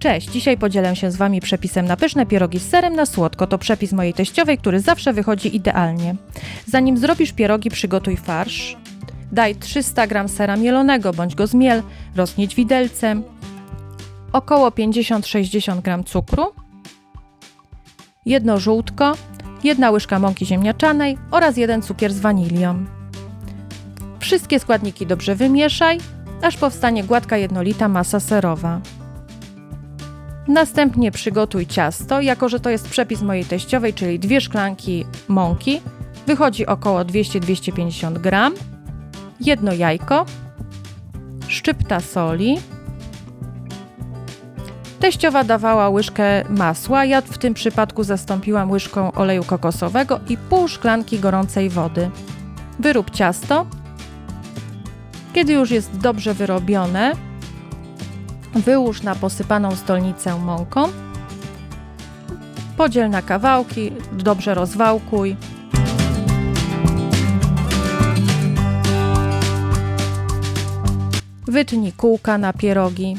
Cześć, dzisiaj podzielę się z Wami przepisem na pyszne pierogi z serem na słodko. To przepis mojej teściowej, który zawsze wychodzi idealnie. Zanim zrobisz pierogi, przygotuj farsz. Daj 300 g sera mielonego, bądź go zmiel, roznieć widelcem. Około 50-60 g cukru. Jedno żółtko, jedna łyżka mąki ziemniaczanej oraz jeden cukier z wanilią. Wszystkie składniki dobrze wymieszaj, aż powstanie gładka jednolita masa serowa. Następnie przygotuj ciasto, jako że to jest przepis mojej teściowej, czyli dwie szklanki mąki. Wychodzi około 200-250 gram. Jedno jajko, szczypta soli. Teściowa dawała łyżkę masła, ja w tym przypadku zastąpiłam łyżką oleju kokosowego i pół szklanki gorącej wody. Wyrób ciasto. Kiedy już jest dobrze wyrobione, Wyłóż na posypaną stolnicę mąką. Podziel na kawałki, dobrze rozwałkuj. Wytnij kółka na pierogi.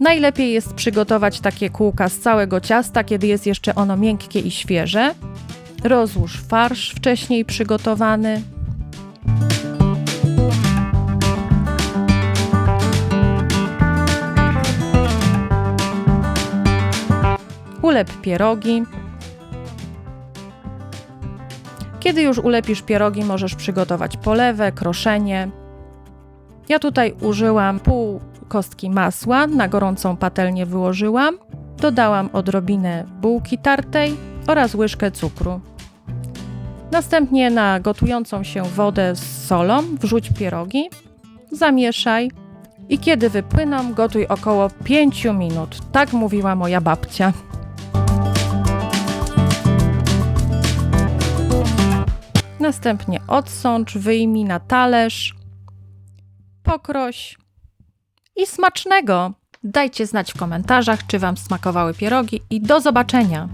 Najlepiej jest przygotować takie kółka z całego ciasta, kiedy jest jeszcze ono miękkie i świeże. Rozłóż farsz wcześniej przygotowany. Ulep pierogi. Kiedy już ulepisz pierogi, możesz przygotować polewę, kroszenie. Ja tutaj użyłam pół kostki masła, na gorącą patelnię wyłożyłam. Dodałam odrobinę bułki tartej oraz łyżkę cukru. Następnie na gotującą się wodę z solą wrzuć pierogi, zamieszaj i kiedy wypłyną, gotuj około 5 minut. Tak mówiła moja babcia. Następnie odsącz, wyjmij na talerz, pokroś i smacznego! Dajcie znać w komentarzach, czy Wam smakowały pierogi i do zobaczenia!